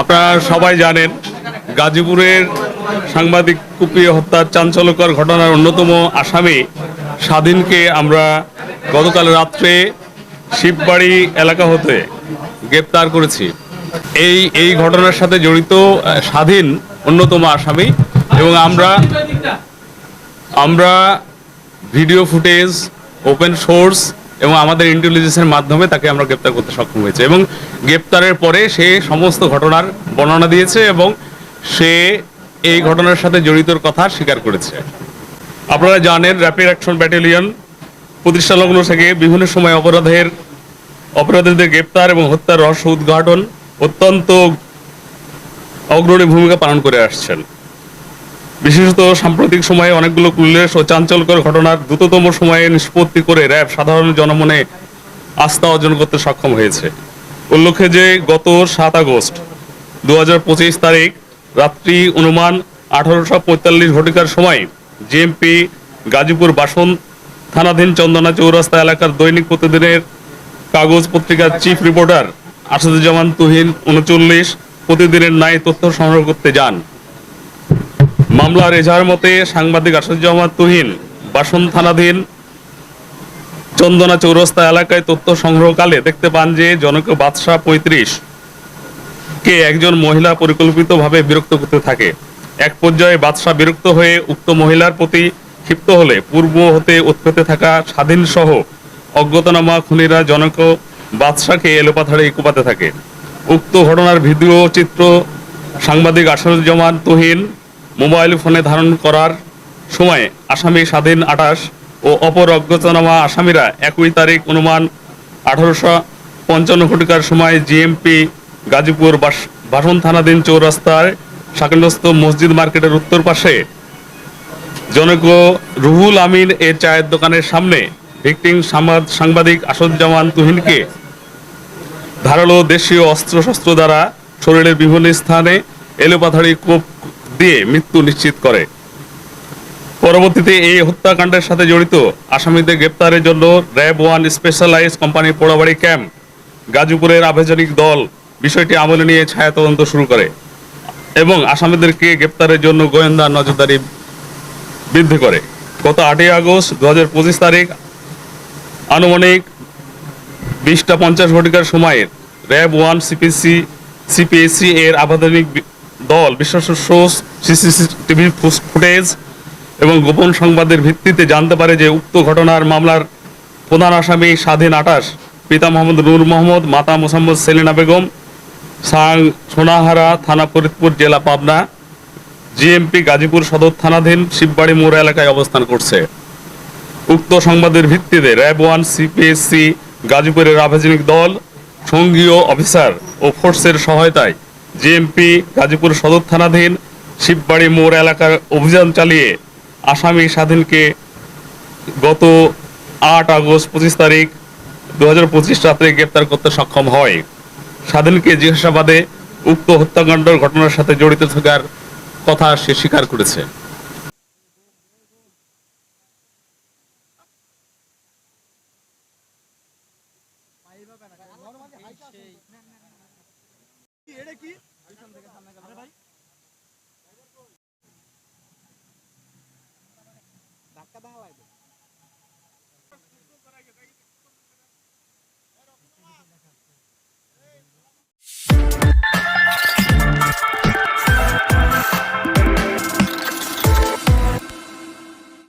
আপনারা সবাই জানেন, গাজীপুরের সাংবাদিক কুপিয়ে হত্যার চাঞ্চল্যকর ঘটনার অন্যতম আসামি স্বাধীনকে আমরা গতকাল রাত্রে শিববাড়ি এলাকা হতে গ্রেপ্তার করেছি। এই এই ঘটনার সাথে জড়িত স্বাধীন অন্যতম আসামি এবং আমরা আমরা ভিডিও ফুটেজ, ওপেন সোর্স এবং আমাদের ইন্টেলিজেন্সের মাধ্যমে তাকে আমরা গ্রেপ্তার করতে সক্ষম হয়েছে। এবং গ্রেপ্তারের পরে সে সমস্ত ঘটনার বর্ণনা দিয়েছে এবং সে এই ঘটনার সাথে জড়িতর কথা স্বীকার করেছে। আপনারা জানেন র্যাপিড অ্যাকশন ব্যাটালিয়ন প্রতিষ্ঠা লগ্ন থেকে বিভিন্ন সময় অপরাধের, অপরাধীদের গ্রেপ্তার এবং হত্যার রহস্য উদ্ঘাটন অত্যন্ত অগ্রণী ভূমিকা পালন করে আসছেন। বিশেষত সাম্প্রতিক সময়ে অনেকগুলো উল্লেখ ও চাঞ্চল্যকর ঘটনার দ্রুততম সময়ে নিষ্পত্তি করে র্যাব সাধারণ জনমনে আস্থা অর্জন করতে সক্ষম হয়েছে। উল্লেখ্য যে গত সাত আগস্ট দু হাজার পঁচিশ তারিখ রাত্রি অনুমান আঠারোশো পঁয়তাল্লিশ ঘটিকার সময় জিএমপি গাজীপুর বাসন থানাধীন চন্দনা চৌরাস্তা এলাকার দৈনিক প্রতিদিনের কাগজ পত্রিকার চিফ রিপোর্টার আসাদুজ্জামান তুহিন উনচল্লিশ প্রতিদিনের ন্যায় তথ্য সংগ্রহ করতে যান। মামলার এজাহার মতে সাংবাদিক আসাদুজ্জামান তুহিন বাসন থানাধীন চন্দনা চৌরাস্তা এলাকায় তথ্য সংগ্রহকালে দেখতে পান যে জনক বাদশাহ পঁয়ত্রিশ কে একজন মহিলা পরিকল্পিতভাবে বিরক্ত করতে থাকে। এক পর্যায়ে বাদশাহ বিরক্ত হয়ে উক্ত মহিলার প্রতি ক্ষিপ্ত হলে পূর্ব হতে উৎপেতে থাকা স্বাধীন সহ অজ্ঞাতনামা খুনিরা জনক বাদশাকে এলোপাথাড়ে কুপাতে থাকে। উক্ত ঘটনার ভিডিও চিত্র সাংবাদিক আসাদুজ্জামান তুহিন মোবাইল ফোনে ধারণ করার সময় আসামি স্বাধীন আটাশ ও অপর অজ্ঞাতনামা আসামিরা একই তারিখ অনুমান আঠারোশো পঞ্চান্ন ঘটিকার সময় জিএমপি গাজীপুর বাস- বাসন থানাধীন চৌরাস্তার সাকেন্দ্রস্থ মসজিদ মার্কেটের উত্তর পাশে জনক রুহুল আমিন এর চায়ের দোকানের সামনে ভিক্টিং সাংবাদ- সাংবাদিক আসাদুজ্জামান তুহিনকে ধারালো দেশীয় অস্ত্রশস্ত্র দ্বারা শরীরের বিভিন্ন স্থানে এলোপাথাড়ি কোপ দিয়ে মৃত্যু নিশ্চিত করে। পরবর্তীতে এই হত্যাকাণ্ডের সাথে জড়িত আসামিদের গ্রেপ্তারের জন্য RAB one specialise company Porabari camp, গাজীপুরের আবেদনিক দল বিষয়টি আমলে নিয়ে ছায়া তদন্ত শুরু করে এবং আসামিদেরকে গ্রেপ্তারের জন্য গোয়েন্দা নজরদারি বৃদ্ধি করে। গত আটই আগস্ট দু হাজার পঁচিশ তারিখ আনুমানিক বিশটা পঞ্চাশ ঘটিকার সময়ে র্যাব ওয়ান সিপিসি, সিপিএসসি এর আবাদনিক দল বিশ্বাস সোর্স সিসিটিভি ফুটেজ এবং গোপন সংবাদের ভিত্তিতে জানতে পারে যে উক্ত ঘটনার মামলার প্রধান আসামি স্বাধীন আটাশ, পিতা মোহাম্মদ নূর মোহাম্মদ, মাতা মোসাম্মদ সেলিনা বেগম, সাং সোনাহারা থানা ফরিদপুর, জেলা পাবনা জিএমপি গাজীপুর সদর থানাধীন শিববাড়ি মোড় এলাকায় অবস্থান করছে। উক্ত সংবাদের ভিত্তিতে র্যাব ওয়ান সিপিএসসি গাজীপুরের আভ্যন্তরীণ দল, সঙ্গীয় অফিসার ও ফোর্সের সহায়তায় জিএমপি গাজীপুর সদর থানাধীন শিববাড়ি মোড় এলাকায় অভিযান চালিয়ে আসামি স্বাধীনকে গত আট আগস্ট পঁচিশ তারিখ দু হাজার পঁচিশ রাত্রে গ্রেপ্তার করতে সক্ষম হয়। স্বাধীনকে জিজ্ঞাসাবাদে উক্ত হত্যাকাণ্ডের ঘটনার সাথে জড়িত থাকার কথা সে স্বীকার করেছে।